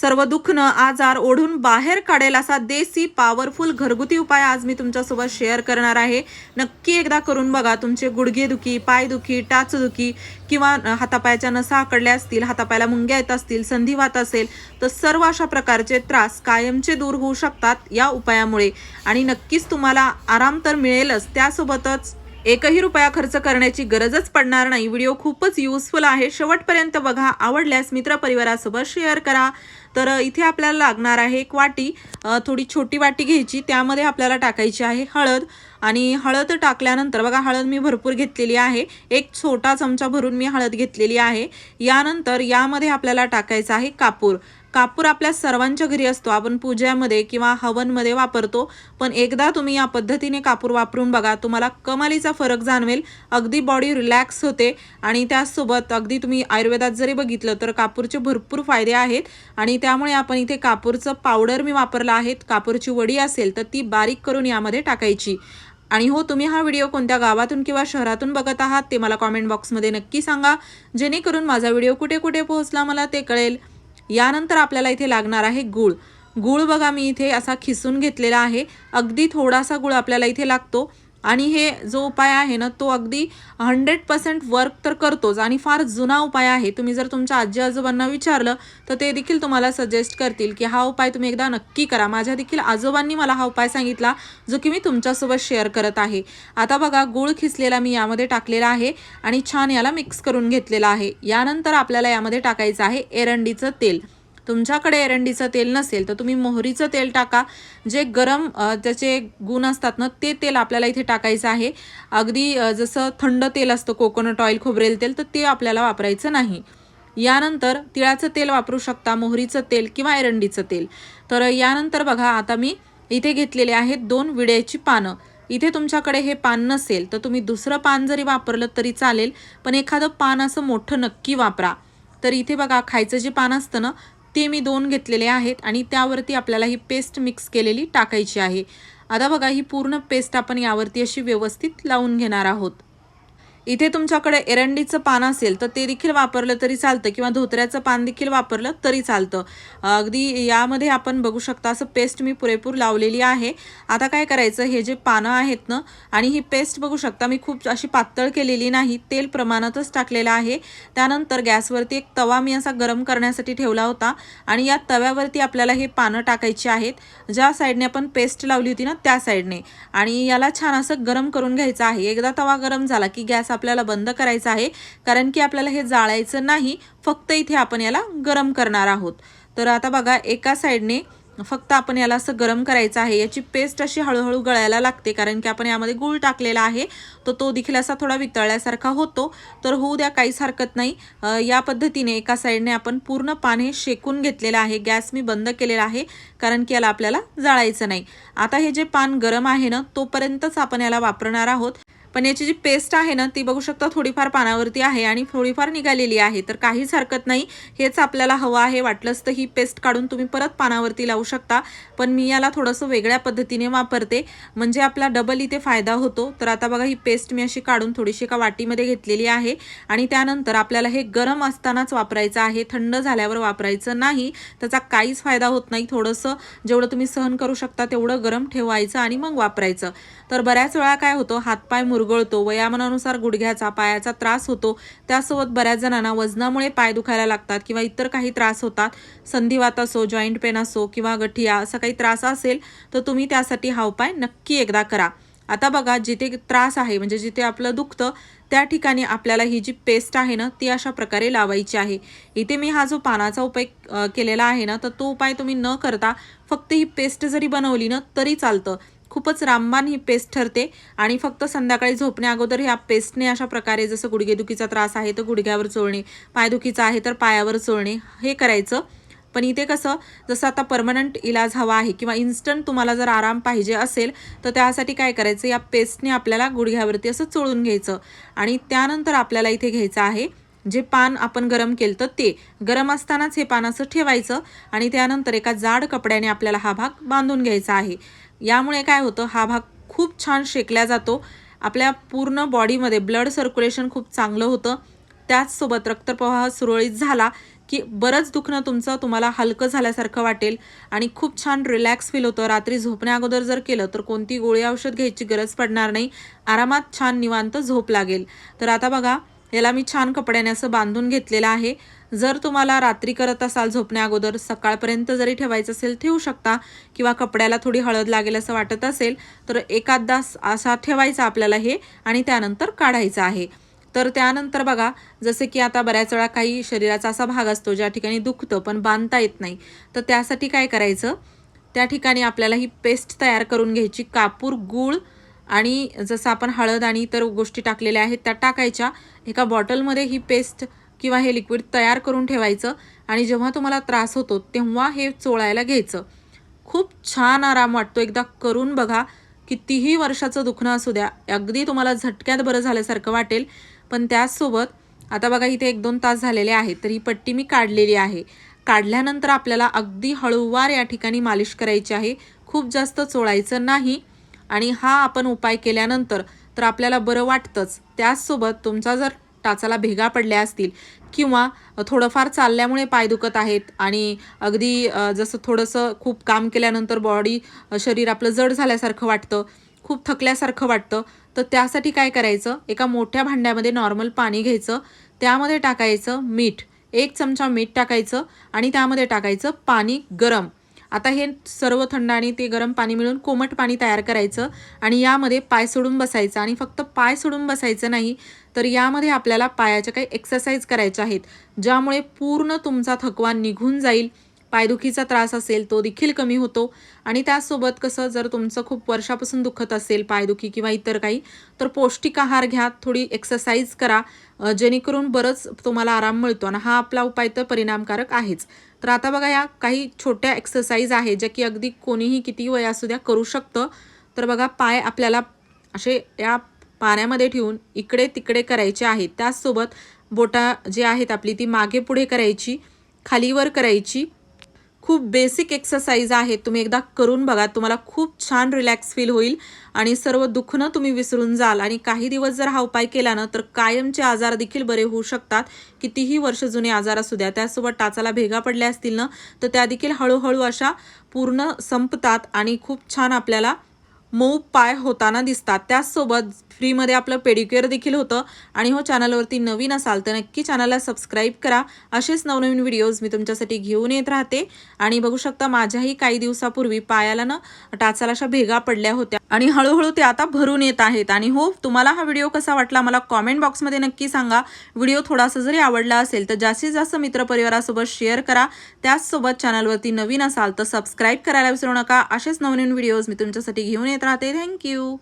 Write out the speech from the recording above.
सर्व दुखणं आजार ओढून बाहेर काढेल असा देसी पॉवरफुल घरगुती उपाय आज मी तुमच्यासोबत शेअर करणार आहे. नक्की एकदा करून बघा तुमचे गुडघेदुखी पायदुखी टाचदुखी किंवा हातापायाच्या नसा आकडल्या असतील हातापायाला मुंग्या येत असतील संधिवात असेल तर सर्व अशा प्रकारचे त्रास कायमचे दूर होऊ शकतात या उपायामुळे. आणि नक्कीच तुम्हाला आराम तर मिळेलच त्यासोबतच एकही रुपया खर्च करण्याची गरजच पडणार नाही. व्हिडिओ खूपच युजफुल आहे. शेवटपर्यंत बघा. आवडल्यास मित्रपरिवारासोबत शेअर करा. तर इथे आपल्याला लागणार आहे एक वाटी. थोडी छोटी वाटी घ्यायची. त्यामध्ये आपल्याला टाकायची आहे हळद. आणि हळद टाकल्यानंतर बघा हळद मी भरपूर घेतलेली आहे. एक छोटा चमचा भरून मी हळद घेतलेली आहे. यानंतर यामध्ये आपल्याला टाकायचं आहे कापूर. कापूर आपल्या सर्वांच्या घरी असतो. आपण पूजेमध्ये किंवा हवनमध्ये वापरतो. पण एकदा तुम्ही या पद्धतीने कापूर वापरून बघा तुम्हाला कमालीचा फरक जाणवेल. अगदी बॉडी रिलॅक्स होते आणि त्यासोबत अगदी तुम्ही आयुर्वेदात जरी बघितलं तर कापूरचे भरपूर फायदे आहेत. आणि त्यामुळे आपण इथे कापूरचं पावडर मी वापरलं आहे. कापूरची वडी असेल तर ती बारीक करून यामध्ये टाकायची. आणि हो तुम्ही हा व्हिडिओ कोणत्या गावातून किंवा शहरातून बघत आहात ते मला कॉमेंट बॉक्समध्ये नक्की सांगा. जेणेकरून माझा व्हिडिओ कुठे कुठे पोहोचला मला ते कळेल. यानंतर आपल्याला इथे लागणार आहे गूळ. गूळ बघा मी इथे असा खिसून घेतलेला आहे. अगदी थोडासा गूळ आपल्याला इथे लागतो. आणि हे जो उपाय आहे ना तो अगदी हंड्रेड पर्सेंट वर्क तर करतोच आणि फार जुना उपाय आहे. तुम्ही जर तुमच्या आजी आजोबांना विचारलं तर ते देखील तुम्हाला सजेस्ट करतील की हा उपाय तुम्ही एकदा नक्की करा. माझ्या देखील आजोबांनी मला हा उपाय सांगितला जो की मी तुमच्यासोबत शेअर करत आहे. आता बघा गूळ खिसलेला मी यामध्ये टाकलेला आहे आणि छान याला मिक्स करून घेतलेला आहे. यानंतर आपल्याला यामध्ये टाकायचं आहे एरंडीचं तेल. तुमच्याकडे एरंडीचं तेल नसेल तर तुम्ही मोहरीचं तेल टाका. जे गरम त्याचे गुण असतात ना ते तेल आपल्याला इथे टाकायचं आहे. अगदी जसं थंड तेल असतं कोकोनट ऑइल खोबरेल तेल तर ते आपल्याला वापरायचं नाही. यानंतर तिळाचं तेल वापरू शकता मोहरीचं तेल किंवा एरंडीचं तेल. तर यानंतर बघा आता मी इथे घेतलेले आहेत दोन विड्याची पानं. इथे तुमच्याकडे हे पान नसेल तर तुम्ही दुसरं पान जरी वापरलं तरी चालेल पण एखादं पान असं मोठं नक्की वापरा. तर इथे बघा खायचं जे पान असतं ना ते मी दोन घेतलेले आहेत आणि त्यावरती आपल्याला ही पेस्ट मिक्स केलेली टाकायची आहे. आता बघा ही पूर्ण पेस्ट आपण यावरती अशी व्यवस्थित लावून घेणार आहोत. इथे तुमच्याकडे एरंडीचं पान असेल तर ते देखील वापरलं तरी चालतं. किंवा धोत्र्याचं पान देखील वापरलं तरी चालतं. अगदी यामध्ये आपण बघू शकता असं पेस्ट मी पुरेपूर लावलेली आहे. आता काय करायचं हे जे पानं आहेत ना आणि ही पेस्ट बघू शकता मी खूप अशी पातळ केलेली नाही तेल प्रमाणातच टाकलेलं आहे. त्यानंतर गॅसवरती एक तवा मी असा गरम करण्यासाठी ठेवला होता. आणि या तव्यावरती आपल्याला हे पानं टाकायची आहेत. ज्या साईडने आपण पेस्ट लावली होती ना त्या साईडने. आणि याला छान असं गरम करून घ्यायचं आहे. एकदा तवा गरम झाला की गॅस आपल्याला बंद करायचा आहे कारण की आपल्याला हे जाळायचं नाही फक्त इथे आपण याला गरम करणार आहोत. तर आता बघा एका साईडने फक्त आपण याला असं गरम करायचं आहे याची पेस्ट अशी हळूहळू गळायला लागते कारण की आपण यामध्ये गूळ टाकलेला आहे तर तो देखील असा थोडा वितळल्यासारखा होतो. तर होऊ द्या काहीच हरकत नाही. या पद्धतीने एका साईडने आपण पूर्ण पाणी शेकून घेतलेलं आहे गॅस मी बंद केलेला आहे कारण की याला आपल्याला जाळायचं नाही. आता हे जे पान गरम आहे ना तोपर्यंतच आपण याला वापरणार आहोत. पण याची जी पेस्ट आहे ना ती बघू शकता थोडीफार पानावरती आहे आणि थोडीफार निघालेली आहे. तर काहीच हरकत नाही. हेच आपल्याला हवं आहे वाटलंच तर ही पेस्ट काढून तुम्ही परत पानावरती लावू शकता. पण मी याला थोडंसं वेगळ्या पद्धतीने वापरते. म्हणजे आपला डबल इथे फायदा होतो. तर आता बघा ही पेस्ट मी अशी काढून थोडीशी एका वाटीमध्ये घेतलेली आहे. आणि त्यानंतर आपल्याला हे गरम असतानाच वापरायचं आहे. थंड झाल्यावर वापरायचं नाही. त्याचा काहीच फायदा होत नाही. थोडंसं जेवढं तुम्ही सहन करू शकता तेवढं गरम ठेवायचं आणि मग वापरायचं. तर बऱ्याच वेळा काय होतं हातपाय मुरगळतो. वयामानानुसार गुडघ्याचा पायाचा त्रास होतो. त्यासोबत बऱ्याच जणांना वजनामुळे पाय दुखायला लागतात किंवा इतर काही त्रास होतात. संधिवात असो जॉईंट पेन असो किंवा गठिया असा काही त्रास असेल तर तुम्ही त्यासाठी हा उपाय नक्की एकदा करा. आता बघा जिथे त्रास आहे म्हणजे जिथे आपलं दुखतं त्या ठिकाणी आपल्याला ही जी पेस्ट आहे ना ती अशा प्रकारे लावायची आहे. इथे मी हा जो पानाचा उपाय केलेला आहे ना तर तो उपाय तुम्ही न करता फक्त ही पेस्ट जरी बनवली ना तरी चालतं. खूपच रामबाण ही पेस्ट ठरते. आणि फक्त संध्याकाळी झोपण्या अगोदर ह्या पेस्टने अशा प्रकारे जसं गुडघेदुखीचा त्रास आहे तर गुडघ्यावर चोळणे पायदुखीचा आहे तर पायावर चोळणे हे करायचं. पण इथे कसं जसं आता परमनंट इलाज हवा आहे किंवा इन्स्टंट तुम्हाला जर आराम पाहिजे असेल तर त्यासाठी काय करायचं या पेस्टने आपल्याला गुडघ्यावरती असं चोळून घ्यायचं. आणि त्यानंतर आपल्याला इथे घ्यायचं आहे जे पान आपण गरम केलं तर ते. गरम असतानाच हे पान असं ठेवायचं आणि त्यानंतर एका जाड कपड्याने आपल्याला हा भाग बांधून घ्यायचा आहे. यामुळे काय होतं हा भाग खूप छान शेकला जातो. आपल्या पूर्ण बॉडीमध्ये ब्लड सर्क्युलेशन खूप चांगलं होतं. त्याचसोबत रक्तप्रवाह सुरळीत झाला की बरंच दुखणं तुमचं तुम्हाला हलकं झाल्यासारखं वाटेल आणि खूप छान रिलॅक्स फील होतं. रात्री झोपण्या अगोदर जर केलं तर कोणती गोळी औषध घ्यायची गरज पडणार नाही. आरामात छान निवांत झोप लागेल. तर आता बघा याला मी छान कपड्याने असं बांधून घेतलेलं आहे. जर तुम्हाला रात्री करत असाल झोपण्या अगोदर सकाळपर्यंत जरी ठेवायचं असेल ठेवू शकता. किंवा कपड्याला थोडी हळद लागेल असं वाटत असेल तर एखाद असा ठेवायचा आपल्याला हे आणि त्यानंतर काढायचं आहे. तर त्यानंतर बघा जसे की आता बऱ्याच वेळा काही शरीराचा असा भाग असतो ज्या ठिकाणी दुखतं पण बांधता येत नाही. तर त्यासाठी काय करायचं? त्या ठिकाणी आपल्याला ही पेस्ट तयार करून घ्यायची. कापूर गूळ आणि जसं आपण हळद आणि इतर गोष्टी टाकलेल्या आहेत त्या टाकायच्या. एका बॉटलमध्ये ही पेस्ट किंवा हे लिक्विड तयार करून ठेवायचं आणि जेव्हा तुम्हाला त्रास होतो तेव्हा हे चोळायला घ्यायचं. खूप छान आराम वाटतो. एकदा करून बघा. कितीही वर्षाचं दुखणं असू द्या अगदी तुम्हाला झटक्यात बरं झाल्यासारखं वाटेल. पण त्याचसोबत आता बघा इथे एक दोन तास झालेले आहेत तर ही पट्टी मी काढलेली आहे. काढल्यानंतर आपल्याला अगदी हळूवार या ठिकाणी मालिश करायची आहे. खूप जास्त चोळायचं नाही. आणि हा आपण उपाय केल्यानंतर तर आपल्याला बरं वाटतंच. त्याचसोबत तुमचा जर टाचाला भेगा पडल्या असतील किंवा थोडंफार चालल्यामुळे पाय दुखत आहेत आणि अगदी जसं थोडंसं खूप काम केल्यानंतर बॉडी शरीर आपलं जड झाल्यासारखं वाटतं खूप थकल्यासारखं वाटतं तर त्यासाठी काय करायचं? एका मोठ्या भांड्यामध्ये नॉर्मल पाणी घ्यायचं त्यामध्ये टाकायचं मीठ. एक चमचा मीठ टाकायचं आणि त्यामध्ये टाकायचं पाणी गरम. आता हे सर्व थंड आणि ते गरम पाणी मिळून कोमट पाणी तयार करायचं आणि यामध्ये पाय सोडून बसायचं आणि फक्त पाय सोडून बसायचं नाही तर यामध्ये आपल्याला पायाच्या काही एक्सरसाइज करायच्या आहेत ज्यामुळे पूर्ण तुमचा थकवा निघून जाईल. पायदुखीचा त्रास असेल तो देखील कमी होतो. आणि त्याचसोबत कसं जर तुमचं खूप वर्षापासून दुखत असेल पायदुखी किंवा इतर काही तर पौष्टिक आहार घ्या थोडी एक्सरसाइज करा. जेणेकरून बरंच तुम्हाला आराम मिळतो आणि हा आपला उपाय तर परिणामकारक आहेच. तर आता बघा या काही छोट्या एक्सरसाइज आहेत ज्या की अगदी कोणीही किती वय असू द्या करू शकतं. तर बघा पाय आपल्याला असे या पाण्यामध्ये ठेवून इकडे तिकडे करायचे आहेत. त्याचसोबत बोटा जे आहेत आपली ती मागे पुढे करायची खालीवर करायची. खूप बेसिक एक्सरसाइज आहेत तुम्ही एकदा करून बघा तुम्हाला खूप छान रिलॅक्स फील होईल आणि सर्व दुखणं तुम्ही विसरून जाल. आणि काही दिवस जर हा उपाय केला ना तर कायमचे आजार देखील बरे होऊ शकतात. कितीही वर्ष जुने आजार असू द्या त्यासोबत टाचाला भेगा पडल्या असतील ना तर त्या देखील हळूहळू अशा पूर्ण संपतात आणि खूप छान आपल्याला मऊ पाय होताना दिसतात. त्याचसोबत फ्रीमध्ये आपलं पेडिक्युअर देखील होतं. आणि हो चॅनलवरती नवीन असाल तर नक्की चॅनलला सबस्क्राईब करा. असेच नवनवीन व्हिडिओज मी तुमच्यासाठी घेऊन येत राहते. आणि बघू शकता माझ्याही काही दिवसापूर्वी पायाला ना टाचाला अशा भेगा पडल्या होत्या. आणि हळूहळू ते आता भरून येत आहेत. आणि हो तुम्हाला हा व्हिडिओ कसा वाटला मला कॉमेंट बॉक्समध्ये नक्की सांगा. व्हिडिओ थोडासा जरी आवडला असेल तर जास्तीत जास्त मित्रपरिवारासोबत शेअर करा. त्याचसोबत चॅनलवरती नवीन असाल तर सबस्क्राईब करायला विसरू नका. असेच नवनवीन व्हिडिओज मी तुमच्यासाठी घेऊन येत राहते. थँक्यू